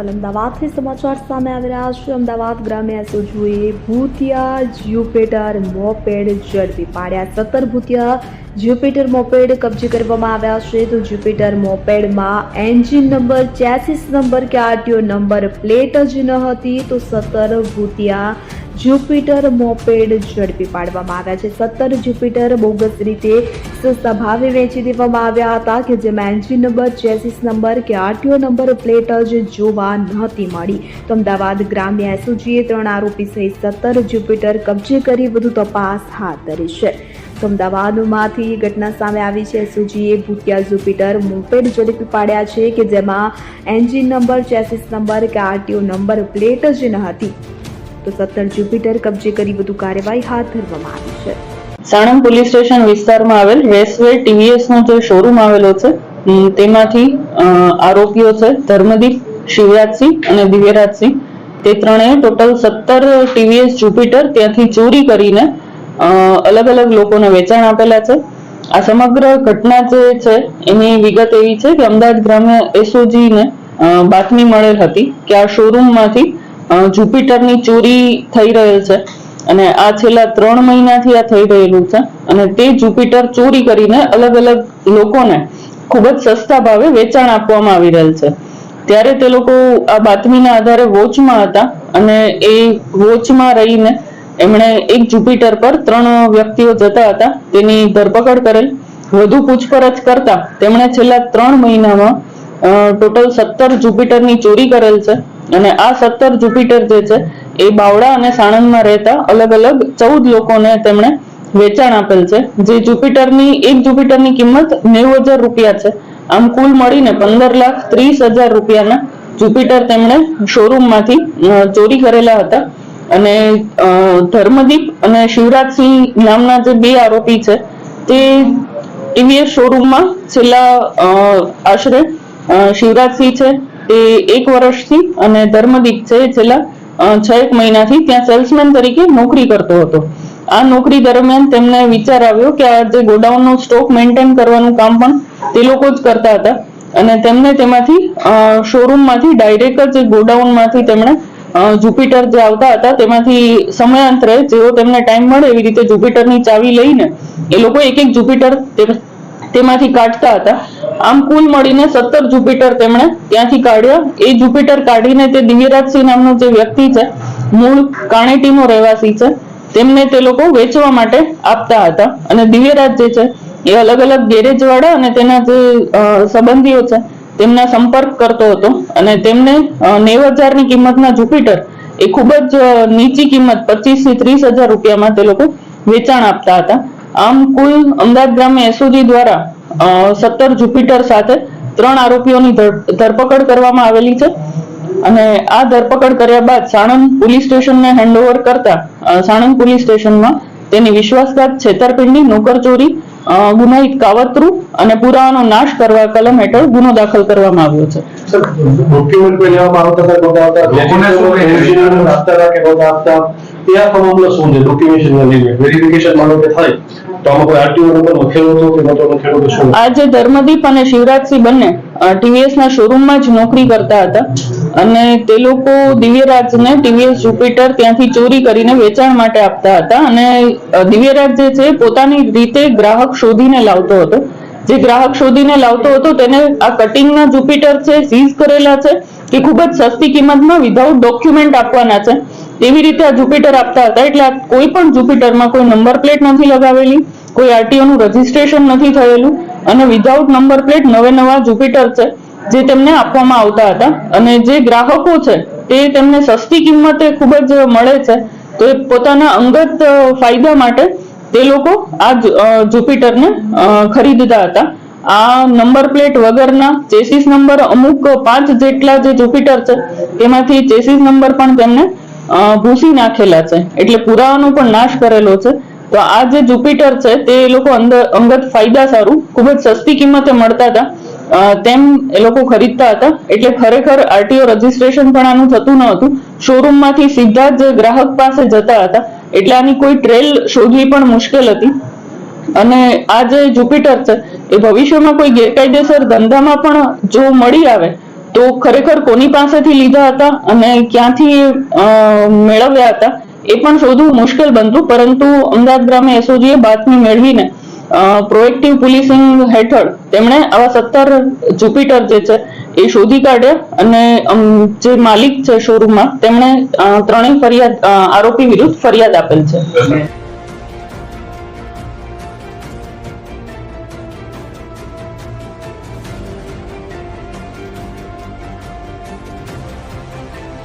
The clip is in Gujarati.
અમદાવાદથી સમાચાર સામે આવી રહ્યા છે. અમદાવાદ ગ્રામ્ય જોઈએ ભૂતિયા, જ્યુપિટર, મોપેડ ઝડપી પાડ્યા, સત્તર ભૂતિયા, જ્યુપિટર, મોપેડ કબજે કરવામાં આવ્યા છે. તો જ્યુપિટર, મોપેડમાં એન્જિન નંબર, ચેસિસ નંબર કે આરટીઓ નંબર પ્લેટ જ ન હતી. તો સત્તર ભૂતિયા જ્યુપિટર મોપેડ ઝડપી પાડવામાં આવ્યા છે. સત્તર જ્યુપિટર બોગસ રીતે સસ્તા વેચી દેવામાં આવ્યા હતા કે જેમાં એન્જિન નંબર, ચેસિસ નંબર કે આરટીઓ નંબર પ્લેટ જ જોવા નહોતી મળી. તો અમદાવાદ ગ્રામ્ય એસઓજીએ ત્રણ આરોપી સહિત સત્તર જ્યુપિટર કબજે કરી વધુ તપાસ હાથ ધરી છે. અમદાવાદમાંથી ઘટના સામે આવી છે. એસઓજીએ ભૂતિયા જ્યુપિટર મોપેડ ઝડપી પાડ્યા છે કે જેમાં એન્જિન નંબર, ચેસિસ નંબર કે આરટીઓ નંબર પ્લેટ જ ન હતી. તો સત્તર જ્યુપિટર કબજે કરી વધુ કાર્યવાહી હાથ ધરવામાં આવી છે. સાણંદ પોલીસ સ્ટેશન વિસ્તારમાં આવેલ રેસવે ટીવીએસ નો જે શોરૂમ આવેલો છે તેમાંથી આરોપીઓ છે ધર્મદીપ શિવરાજસિંહ અને દિવ્યરાજસિંહ. તે ત્રણેય ટોટલ સત્તર ટીવીએસ જુપિટર ત્યાંથી ચોરી કરીને અલગ અલગ લોકોને વેચાણ આપેલા છે. આ સમગ્ર ઘટના જે છે એની વિગત એવી છે કે અમદાવાદ ગ્રામ્ય એસઓજી ને અ, બાતમી મળેલ હતી કે આ શોરૂમમાંથી જુપિટરની ચોરી થઈ રહેલ છે અને આ છેલ્લા ત્રણ મહિનાથી આ થઈ રહેલું છે અને તે જુપિટર ચોરી કરીને અલગ અલગ લોકોને ખૂબ જ સસ્તા ભાવે વેચાણ આપવામાં આવી રહેલ છે. ત્યારે તે લોકો આ બાતમીના આધારે વોચમાં હતા અને એ વોચમાં રહીને એમણે એક જુપિટર પર ત્રણ વ્યક્તિઓ જતા હતા. તેની ધરપકડ કરેલ, વધુ પૂછપરછ કરતા તેમણે છેલ્લા ત્રણ મહિનામાં ટોટલ સત્તર જુપિટરની ચોરી કરેલ છે. અને આ સત્તર જુપિટર જે છે, એ બાવડા અને સાણંદમાં રહેતા અલગ અલગ ચૌદ લોકોને તેમણે વેચાણ આપેલ છે. જે જુપિટરની, એક જુપિટરની કિંમત નેવું હજાર રૂપિયા છે. આમ કુલ મળીને પંદર લાખ ત્રીસ હજાર રૂપિયાના જુપિટર તેમણે શોરૂમમાંથી ચોરી કરેલા હતા. અને ધર્મદીપ અને શિવરાજસિંહ નામના જે બે આરોપી છે, તે ટીવીએસ શોરૂમમાં છેલ્લા આશરે શિવરાજસિંહ છે તે એક વર્ષથી અને ધર્મદીપ છે, છેલ્લા છ એક મહિનાથી ત્યાં સેલ્સમેન તરીકે નોકરી કરતો હતો. આ નોકરી દરમિયાન તેમને વિચાર આવ્યો કે આ જે ગોડાઉનનો સ્ટોક મેન્ટેન કરવાનું કામ પણ તે લોકો જ કરતા હતા. અને તેમને તેમાંથી શોરૂમમાંથી ડાયરેક્ટ જ ગોડાઉનમાંથી તેમણે જુપિટર જે આવતા હતા તેમાંથી સમયાંતરે જેવો તેમને ટાઈમ મળે એવી રીતે જુપિટરની ચાવી લઈને એ લોકો એક એક જુપિટર તેમાંથી કાઢતા હતા. આમ કુલ મળીને સત્તર જુપિટર તેમણે ત્યાંથી કાઢ્યા. એ જુપિટર કાઢીને તે દિવ્યરાજસિંહ નામનો જે વ્યક્તિ છે, મૂળ કાણેટીનો રહેવાસી છે, તેમને તે લોકો વેચવા માટે આપતા હતા. અને દિવ્યરાજ જે છે, એ અલગ અલગ ગેરેજ વાળા અને તેના જે સંબંધીઓ છે, તેમના સંપર્ક કરતો હતો. અને તેમને નેવ હજારની કિંમતના જુપિટર એ ખૂબ જ નીચી કિંમત પચીસથી ત્રીસ હજાર રૂપિયામાં તે લોકો વેચાણ આપતા હતા. આમ કુલ અમદાવાદ ગ્રામ્ય એસઓજી દ્વારા સત્તર જુપિટર સાથે ત્રણ આરોપીઓની ધરપકડ કરવામાં આવેલી છે. અને આ ધરપકડ કર્યા બાદ સાણંદ પોલીસ સ્ટેશનને હેન્ડઓવર કરતા સાણંદ પોલીસ સ્ટેશનમાં તેની વિશ્વાસઘાત છેતરપિંડી નોકરચોરી ગુનાહિત કાવતરું અને પુરાવાનો નાશ કરવા કલમ હેઠળ ગુનો દાખલ કરવામાં આવ્યો છે. ડોક્યુમેન્ટ આપતા કે આપતા? તે આખો મામલો શું છે ડોક્યુમેન્ટેશન વેરિફિકેશન માનો કે થાય? તો આમાં કોઈ આરટીઓ લખેલો હતો કે નહોતો લખેલો તો શું? આજે ધર્મદીપ અને શિવરાજસિંહ બંને ટીવીએસ ના શોરૂમમાં જ નોકરી કરતા હતા. અને તે લોકો દિવ્યરાજને ટીવીએસ જુપિટર ત્યાંથી ચોરી કરીને વેચાણ માટે આપતા હતા. અને દિવ્યરાજ જે છે, પોતાની રીતે ગ્રાહક શોધીને લાવતો હતો. જે ગ્રાહક શોધીને લાવતો હતો, તેને આ કટિંગના જુપિટર છે સીઝ કરેલા છે, કે ખૂબ જ સસ્તી કિંમતમાં વિધાઉટ ડોક્યુમેન્ટ આપવાના છે. તેવી રીતે આ જુપિટર આપતા હતા એટલે કોઈ પણ જુપિટરમાં કોઈ નંબર પ્લેટ નથી લગાવેલી, કોઈ આરટીઓનું રજીસ્ટ્રેશન નથી થયેલું અને વિધાઉટ નંબર પ્લેટ નવે નવા જુપિટર છે જે તેમને આપવામાં આવતા હતા. અને જે ગ્રાહકો છે તે તેમને સસ્તી કિંમતે ખૂબ જ મળે છે. તો એ પોતાના અંગત ફાયદા માટે તે લોકો આ જુપિટરને ખરીદતા હતા. આ નંબર પ્લેટ વગરના ચેસિસ નંબર અમુક પાંચ જેટલા જે જુપિટર છે તેમાંથી ચેસિસ નંબર પણ તેમને ભૂસી નાખેલા છે. એટલે પુરાવાનો પણ નાશ કરેલો છે. તો આ જે જુપિટર છે, તે એ લોકો અંદર અંગત ફાયદા સારું. ખૂબ જ સસ્તી કિંમતે મળતા હતા. તેમ એ લોકો ખરીદતા હતા. એટલે ખરેખર આરટીઓ રજીસ્ટ્રેશન પણ આનું થતું ન હતું. શોરૂમમાંથી સીધા જ ગ્રાહક પાસે જતા હતા. એટલે આની કોઈ ટ્રેલ શોધવી પણ મુશ્કેલ હતી. અને આ જે જુપિટર છે, એ ભવિષ્યમાં કોઈ ગેરકાયદેસર ધંધામાં પણ જો મળી આવે તો ખરેખર કોની પાસેથી લીધા હતા અને ક્યાંથી મેળવ્યા હતા, એ પણ શોધવું મુશ્કેલ બનતું, પરંતુ અમદાવાદ ગ્રામે એસઓજીએ બાતમી મેળવીને પ્રોએક્ટિવ પોલીસિંગ હેઠળ તેમણે આવા સત્તર જુપિટર જે છે એ શોધી કાઢ્યા અને જે માલિક છે શોરૂમમાં તેમણે ત્રણેય ફરિયાદ આરોપી વિરુદ્ધ ફરિયાદ આપેલ છે.